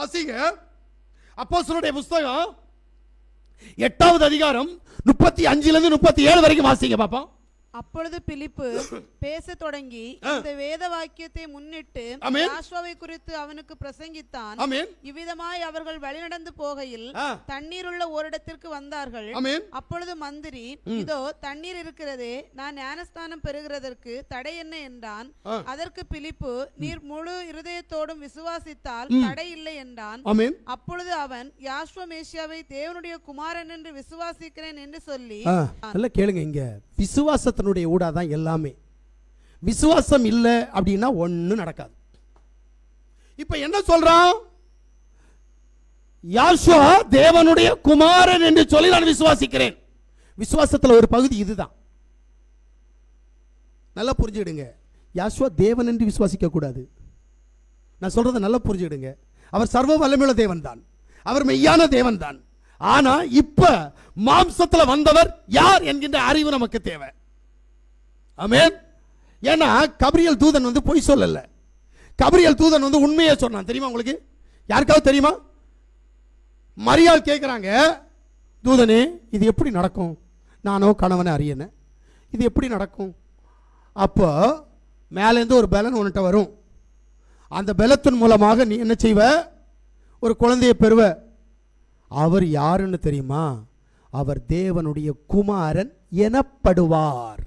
வாசிங்க. அப்போஸ்தலருடைய புஸ்தகம் எட்டாவது அதிகாரம் முப்பத்தி அஞ்சுல இருந்து முப்பத்தி ஏழு வரைக்கும் வாசிங்க பாப்போம். அப்பொழுது பிலிப்பு பேசத் தொடங்கி இந்த வேத வாக்கியத்தை முன்னிட்டு. யாஷ்வாவை குறித்து அவனுக்கு பிரசங்கித்தான். இவ்விதமாய் அவர்கள் வழிநடந்து போகையில் ஆ. தண்ணீருள்ள ஓரிடத்திற்கு வந்தார்கள். அப்பொழுது மந்திரி இதோ தண்ணீர் இருக்கிறதே நான் ஞானஸ்தானம் பெறுகிறதற்கு தடை என்ன என்றான். அதற்கு பிலிப்பு நீர் முழு இருதயத்தோடும் விசுவாசித்தால் தடை இல்லை என்றான். அப்பொழுது அவன் யாஸ்வமேஷியாவை தேவனுடைய குமாரன் என்று விசுவாசிக்கிறேன் என்று சொல்லி ஆ, நல்லா கேளுங்க இங்க ஊடாக தான் எல்லாமே. விசுவாசம் இல்லை அப்படின்னா ஒன்றும் நடக்காது. இப்ப என்ன சொல்றான்? யாஷுவா தேவனுடைய குமாரன் என்று சொல்லி நான் விசுவாசிக்கிறேன். விசுவாசத்துல ஒரு பகுதி இதுதான். நல்லா புரிஞ்சுக்கிடுங்க. யாசுவா தேவன் என்று விசுவாசிக்க கூடாது. நான் சொல்றதை நல்லா புரிஞ்சுக்கிடுங்க. அவர் சர்வ வல்லமையுள்ள தேவன் தான் அவர் மெய்யான தேவன் தான் ஆனா இப்ப மாம்சத்துல வந்தவர் யார் என்கின்ற அறிவு நமக்கு தேவை. ஆமென். ஏன்னா கபிரியல் தூதன் வந்து பொய் சொல்லல. கபிரியல் தூதன் வந்து உண்மையை சொன்னான். தெரியுமா உங்களுக்கு? யாருக்காவது தெரியுமா? மரியாள் கேட்குறாங்க தூதனே இது எப்படி நடக்கும்? நானோ கணவனை அறியனேன் இது எப்படி நடக்கும்? அப்போ மேலேருந்து ஒரு பலன் உன்கிட்ட வரும். அந்த பலத்தின் மூலமாக நீ என்ன செய்வ? ஒரு குழந்தையை பெறுவ. அவர் யாருன்னு தெரியுமா? அவர் தேவனுடைய குமாரன் எனப்படுவார்.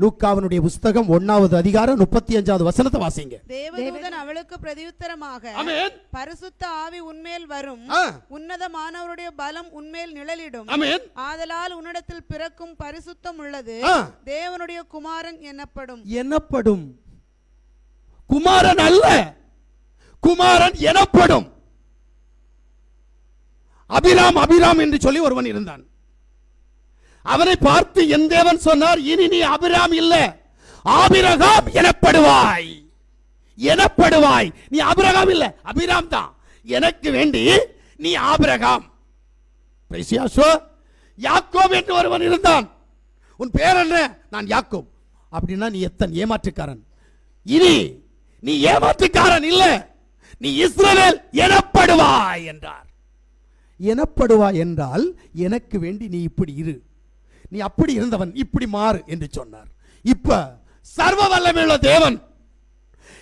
லூக்காவினுடைய புஸ்தகம் ஒன்னாவது அதிகாரம் முப்பத்தி அஞ்சாவது வசனத்தை வாசிங்க. தேவதூதன் அவளுக்கு பிரதியுத்தரமாக ஆமென். பரிசுத்த ஆவி உன்மேல் வரும். உன்னதமானவருடைய பலம் உன்மேல் நிழலிடும். ஆமென். ஆதலால் உன்னிடத்தில் பிறக்கும் பரிசுத்தம் உள்ளது. தேவனுடைய குமாரன் எனப்படும் எனப்படும் குமாரன் அல்ல. குமாரன் எனப்படும். அபிராம் அபிராம் என்று சொல்லி ஒருவன் இருந்தான். அவனை பார்த்து என் தேவன் சொன்னார் இனி நீ அபிராம் இல்ல. ஆபிரகாம் எனப்படுவாய். எனப்படுவாய். நீ அபிரகாம் இல்ல. அபிராம் தான். எனக்கு வேண்டி நீ ஆபிரகாம். பிரைசியாசோ, யாக்கோப் என்று ஒருவன் இருந்தான். உன் பேர் என்ன? நான் யாக்கோப். அப்படின்னா நீ எத்தன் ஏமாற்றுக்காரன்? இனி நீ ஏமாற்றுக்காரன் இல்ல. நீ இஸ்ரவேல் எனப்படுவாய் என்றார். எனப்படுவாய் என்றால் எனக்கு வேண்டி நீ இப்படி இரு. நீ அப்படி இருந்தவன் இப்படி மாறு என்று சொன்னார். இப்ப சர்வ வல்லமையுள்ள தேவன்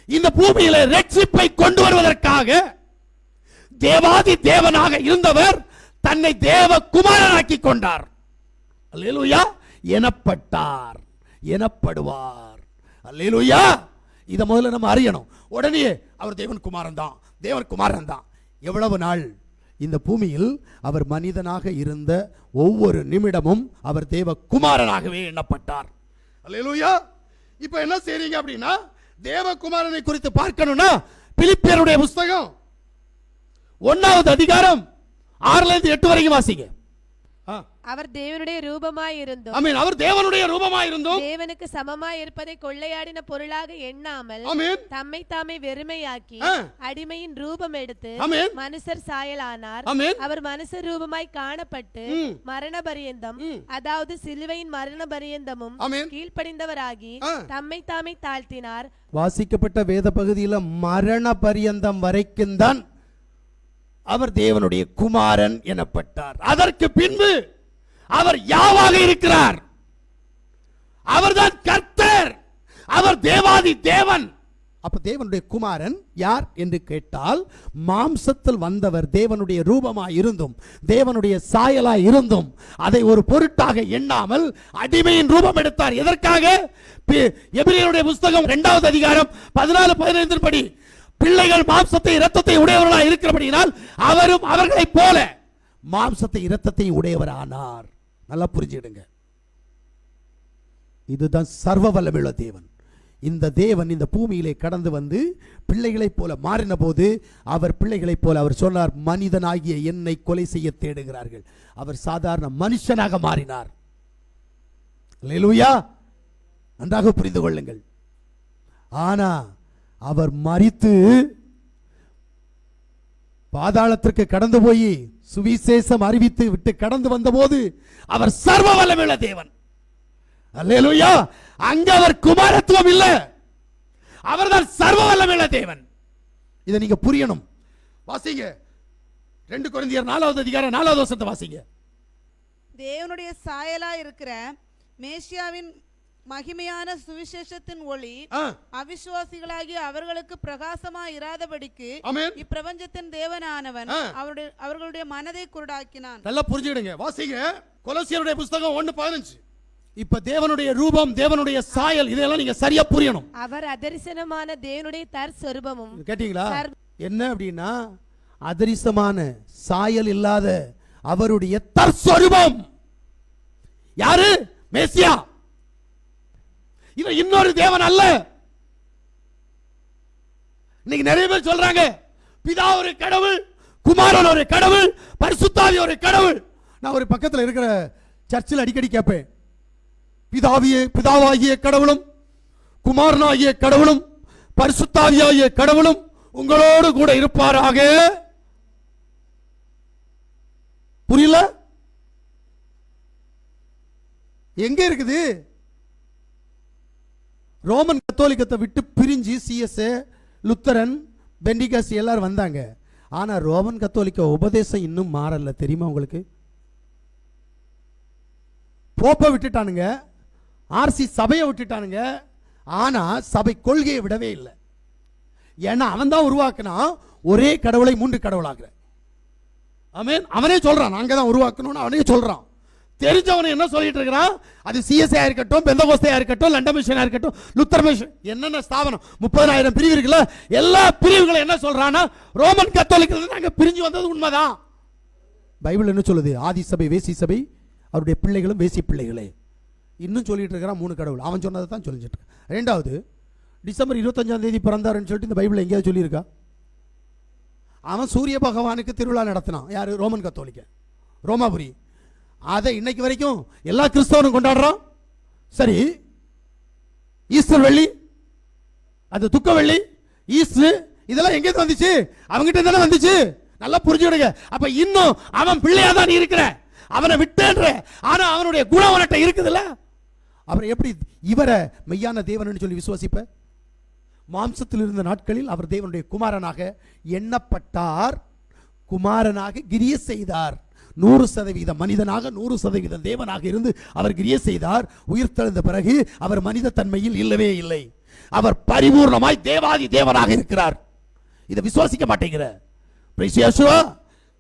இந்த பூமியில ரட்சிப்பை கொண்டு வருவதற்காக தேவாதி தேவனாக இருந்தவர் தன்னை தேவ குமாரனாக்கி கொண்டார். அல்லேலூயா எனப்பட்டார் எனப்படுவார். அல்லேலூயா இதை முதல்ல நம்ம அறியணும். உடனே அவர் தேவன் குமாரன் தான் தேவன் குமாரன் தான் எவ்வளவு நாள் இந்த பூமியில் அவர் மனிதனாக இருந்த ஒவ்வொரு நிமிடமும் அவர் தேவ குமாரனாகவே எண்ணப்பட்டார். அல்லேலூயா இப்போ என்ன செய்றீங்க அப்படின்னா தேவகுமாரனை குறித்து பார்க்கணும்னா பிலிப்பியருடைய புஸ்தகம் ஒன்னாவது அதிகாரம் ஆறுல இருந்து எட்டு வரைக்கும் வாசிங்க. அவர் தேவனுடைய ரூபமாய் இருந்தும் ஆமென் அவர் தேவனுடைய ரூபமாய் இருந்தும் தேவனுக்கு சமமாய் இருப்பதை கொள்ளையாடின பொருளாக எண்ணாமல் ஆமென் தம்மை தாமே வெறுமையாக்கி. அடிமையின் ரூபம் எடுத்து ஆமென் மனுஷர் சாயலானார். ஆமென் அவர் மனுஷர் ரூபமாய் காணப்பட்டு. மரண பரியந்தம். அதாவது சிலுவையின் மரண பரியந்தமும் கீழ்ப்படிந்தவராகி. தம்மை தாமே தாழ்த்தினார். வாசிக்கப்பட்ட வேத பகுதியில் மரண பரியந்தம் வரைக்கும் தான். அவர் தேவனுடைய குமாரன் எனப்பட்டார். அதற்கு பின்பு அவர் யாவாக இருக்கிறார்? அவர்தான் கர்த்தர். அவர் தேவாதி தேவன். அப்ப தேவனுடைய குமாரன் யார் என்று கேட்டால் மாம்சத்தில் வந்தவர் தேவனுடைய ரூபமாய் இருந்தும் தேவனுடைய சாயலாய் இருந்தும் அதை ஒரு பொருட்டாக எண்ணாமல் அடிமையின் ரூபம் எடுத்தார். எதற்காக? எபிரியனுடைய புஸ்தகம் இரண்டாவது அதிகாரம் பதினாலு பதினைந்தில் படி. பிள்ளைகள் மாம்சத்தை இரத்தத்தை உடையவர்களாக இருக்கிறபடியினால் அவரும் அவர்களைப் போல மாம்சத்தை இரத்தத்தை உடையவரானார். நல்லா புரிஞ்சுக்கிடுங்க. இதுதான் சர்வ வல்லமையுள்ள தேவன். இந்த தேவன் இந்த பூமியிலே கடந்து வந்து பிள்ளைகளைப் போல மாறின போது அவர் பிள்ளைகளைப் போல அவர் சொன்னார் மனிதனாகிய என்னை கொலை செய்ய தேடுகிறார்கள். அவர் சாதாரண மனுஷனாக மாறினார். அல்லேலூயா! நன்றாக புரிந்து கொள்ளுங்கள். ஆனா அவர் மறித்து பாதாளத்திற்கு கடந்து போய் சுவிசேஷம் அறிவித்து விட்டு கடந்து வந்தபோது அவர் சர்வ வல்லமுள்ள தேவன். அல்லேலூயா! அங்க அவர் குமாரத்துவம் இல்ல. அவர்தான் சர்வ வல்லமுள்ள தேவன். இதை நீங்க புரியணும். வாசிங்க. ரெண்டு குழந்தையர் நாலாவது அதிகாரம் நாலாவது வருஷத்தை வாசிங்க. தேவனுடைய சாயலா இருக்கிற மேசியாவின் மகிமையான சுவிசேஷத்தின் ஒளி ஆ, அவிசுவாசிகளாகிய அவர்களுக்கு பிரகாசமா இராதபடிக்கு இப்பிரபஞ்சத்தின் தேவனானவன். அவருடைய அவர்களுடைய மனதை குருடாக்கினான். நல்லா புரிஞ்சுக்கிடுங்க. வாசிங்க. கொலோசியருடைய புஸ்தகம் ஒன்னு பதினஞ்சு. இப்ப தேவனுடைய ரூபம் தேவனுடைய சாயல் இதெல்லாம் நீங்க சரியா புரியணும். அவர் அதரிசனமான தேவனுடைய தற்சொரூபமும் இது கேட்டீங்களா. என்ன அப்படின்னா அதரிசமான சாயல் இல்லாத அவருடைய தற்சொரூபம் யாரு? மேசியா. இவன் இன்னொரு தேவன் அல்ல. இன்னைக்கு நிறைய பேர் சொல்றாங்க பிதா ஒரு கடவுள் குமாரன் ஒரு கடவுள் பரிசுத்தாவி ஒரு கடவுள். நான் ஒரு பக்கத்தில் இருக்கிற சர்ச்சில் அடிக்கடி கேட்பேன் பிதாவிய பிதாவாகிய கடவுளும் குமாரனாகிய கடவுளும் பரிசுத்தாவியாகிய கடவுளும் உங்களோடு கூட இருப்பாராக. புரியல? எங்க இருக்குது? ரோமன் கத்தோலிக்கத்தை விட்டு பிரிஞ்சு சிஎஸ்ஏ லுத்தரன் பெண்டிகாஸ் எல்லாரும் வந்தாங்க. ஆனால் ரோமன் கத்தோலிக்க உபதேசம் இன்னும் மாறல. தெரியுமா உங்களுக்கு? போப்பை விட்டுட்டானுங்க. ஆர்சி சபையை விட்டுட்டானுங்க. ஆனால் சபை கொள்கையை விடவே இல்லை. ஏன்னா அவன் தான் உருவாக்கினா ஒரே கடவுளை மூன்று கடவுளாகிற அவன் அவனே சொல்கிறான் நாங்கள் தான் உருவாக்கணும்னு அவனே சொல்கிறான் தெரிஞ்சவனை என்ன சொல்லிட்டு இருக்கிறான்? அது சிஎஸ்ஐ இருக்கட்டும் பெந்தகோஸ்தையா இருக்கட்டும் லண்டன் மிஷனா இருக்கட்டும் லுத்தர் மிஷன் என்னென்ன ஸ்தாபனம்? முப்பதாயிரம் பிரிவு இருக்குல்ல எல்லா பிரிவுகளும் என்ன சொல்றான்னா ரோமன் கத்தோலிக்க நாங்க பிரிஞ்சு வந்தது உண்மைதான். பைபிள் என்ன சொல்லுது? ஆதி சபை வேசி சபை அவருடைய பிள்ளைகளும் வேசி பிள்ளைகளே. இன்னும் சொல்லிட்டு இருக்கிறான் மூணு கடவுள். அவன் சொன்னதை தான் சொல்லிட்டு இருக்கான். ரெண்டாவது டிசம்பர் இருபத்தஞ்சாம் தேதி பிறந்தாருன்னு சொல்லிட்டு இந்த பைபிள் எங்கேயாவது சொல்லியிருக்கா? அவன் சூரிய பகவானுக்கு திருவிழா நடத்தினான். யார்? ரோமன் கத்தோலிக்க ரோமாபுரி. அதை இன்னைக்கு வரைக்கும் எல்லா கிறிஸ்தவனும் கொண்டாடுறோம். சரி ஈஸ்டர் வெள்ளி அது துக்க வெள்ளி ஈஸ்டர் இதெல்லாம் எங்க வந்துச்சு? அவங்ககிட்ட தானே வந்துச்சு? நல்லா புரிஞ்சுடுங்க அப்ப இன்னும் அவன் பிள்ளையா தான் நீ இருக்கிற. அவனை விட்டேன்ற. ஆனா அவனுடைய குணம் அவன்கிட்ட இருக்குதுல்ல? அவரை எப்படி இவரை மெய்யான தேவன் சொல்லி விசுவாசிப்ப? மாம்சத்தில் இருந்த நாட்களில் அவர் தேவனுடைய குமாரனாக எண்ணப்பட்டார். குமாரனாக கிரிய செய்தார். நூறு சதவீதம் மனிதனாக நூறு சதவீதம் தேவனாக இருந்து அவர் கிரிய செய்தார். உயிர்த்தெழுந்த பிறகு அவர் மனித தன்மையில் இல்லவே இல்லை. அவர் பரிபூர்ணமாய் தேவாதி தேவனாக இருக்கிறார். இதை விசுவாசிக்க மாட்டேங்கிற.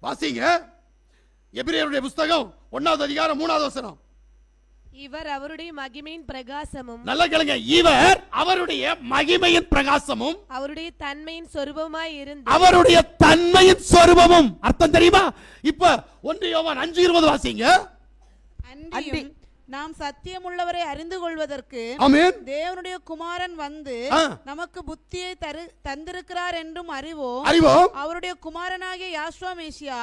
வாசிங்க. எபிரேயருடைய புஸ்தகம் ஒன்னாவது அதிகாரம் மூணாவது வசனம். இவர் அவருடைய மகிமையின் பிரகாசமும் நல்லா கேளுங்க இவர் அவருடைய மகிமையின் பிரகாசமும் அவருடைய தன்மையின் சொரூபமாய் இருந்து அவருடைய தன்மையின் சொரூபமும். அர்த்தம் தெரியுமா? இப்ப ஒன்று யோவான் அஞ்சு இருபது வாசிங்க. அன்றியும் நாம் சத்தியமுள்ளவரை அறிந்து கொள்வதற்கு தேவனுடைய குமாரன் வந்து. நமக்கு புத்தியை தரு தந்திருக்கிறார் என்றும் அறிவோம் அறிவோம் அவருடைய குமாரனாகிய யாஸ்வா மேசியா.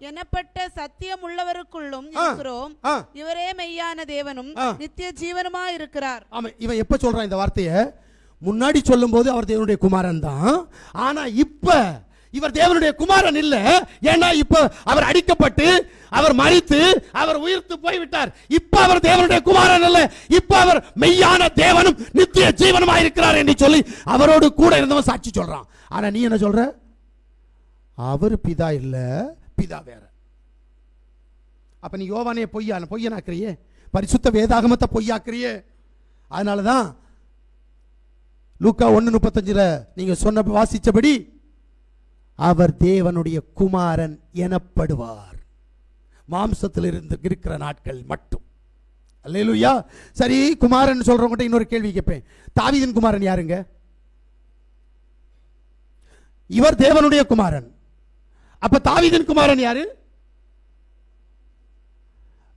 எனப்பட்ட சத்தியம் உள்ளவருக்குள்ளும். இருக்கிறோம். இவரே மெய்யான தேவனும். நித்திய ஜீவனுமா இருக்கிறார் ஆமா இவன் எப்ப சொல்றான் இந்த வார்த்தையை முன்னாடி சொல்லும்போது அவர் தேவனுடைய குமாரன் தான் ஆனா இப்ப இவர் தேவனுடைய குமாரன் இல்ல ஏன்னா இப்ப அவர் அடிக்கப்பட்டு அவர் மறித்து அவர் உயிர்த்து போய்விட்டார். இப்ப அவர் தேவனுடைய குமாரன் அல்ல. இப்ப அவர் மெய்யான தேவனும் நித்திய ஜீவனுமாய் இருக்கிறார் என்று சொல்லி அவரோடு கூட இருந்தவன் சாட்சி சொல்றான். ஆனா நீ என்ன சொல்ற? அவர் பிதா இல்ல பிதா வேற. அப்ப நீ யோவானே பொய்யா பொய்யனாக்குறியே? பரிசுத்த வேதாகமத்தை பொய்யாக்குறியே? அதனாலதான் லூக்கா ஒன்னு முப்பத்தஞ்சுல நீங்க சொன்ன வாசிச்சபடி அவர் தேவனுடைய குமாரன் எனப்படுவார். மாம்சத்தில் இருந்து இருக்கிற நாட்கள் மட்டும். அல்லேலூயா. சரி குமாரன் சொல்றவங்ககிட்ட இன்னொரு கேள்வி கேட்பேன். தாவீதின் குமாரன் யாருங்க? இவர் தேவனுடைய குமாரன். அப்ப தாவிதன் குமாரன் யாரு?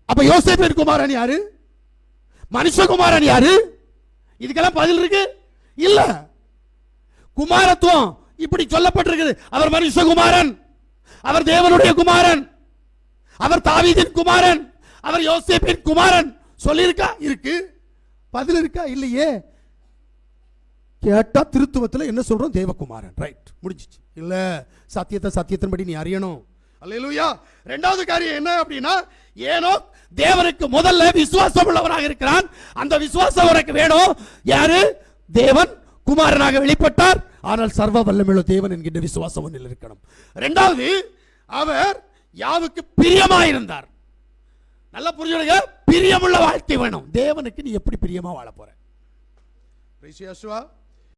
அப்ப யோசேப்பின் குமாரன் யாரு? மனுஷகுமாரன் யாரு? இதுக்கெல்லாம் பதில் இருக்கு? இல்ல. குமாரத்துவம் இப்படி சொல்லப்பட்டிருக்குது. அவர் மனுஷகுமாரன். அவர் தேவனுடைய குமாரன். அவர் தாவீதின் குமாரன் அவர் யோசேப்பின் குமாரன். சொல்லியிருக்கா? இருக்கு. பதில் இருக்கா இல்லையே. கேட்டா திருத்துவத்தில் என்ன சொல்றோம்? தேவகுமாரன். ரைட் முடிஞ்சிச்சு. இல்ல சத்தியத்தை சத்தியத்தின்படி நீ அறியணும். அல்லையா ரெண்டாவது காரியம் என்ன அப்படின்னா ஏனோ தேவனுக்கு முதல்ல விசுவாசம் உள்ளவனாக இருக்கிறான். அந்த விசுவாசம் அவருக்கு வேணும். யாரு? தேவன் குமாரனாக வெளிப்பட்டார். ஆனால் சர்வ வல்லமிழ தேவன் என்கின்ற விசுவாசம் ஒன்றில் இருக்கணும். ரெண்டாவது அவர் யாவுக்கு பிரியமாயிருந்தார். நல்லா புரிஞ்சுடுங்க பிரியமுள்ள வாழ்க்கை வேணும். தேவனுக்கு நீ எப்படி பிரியமா வாழ போற? Praise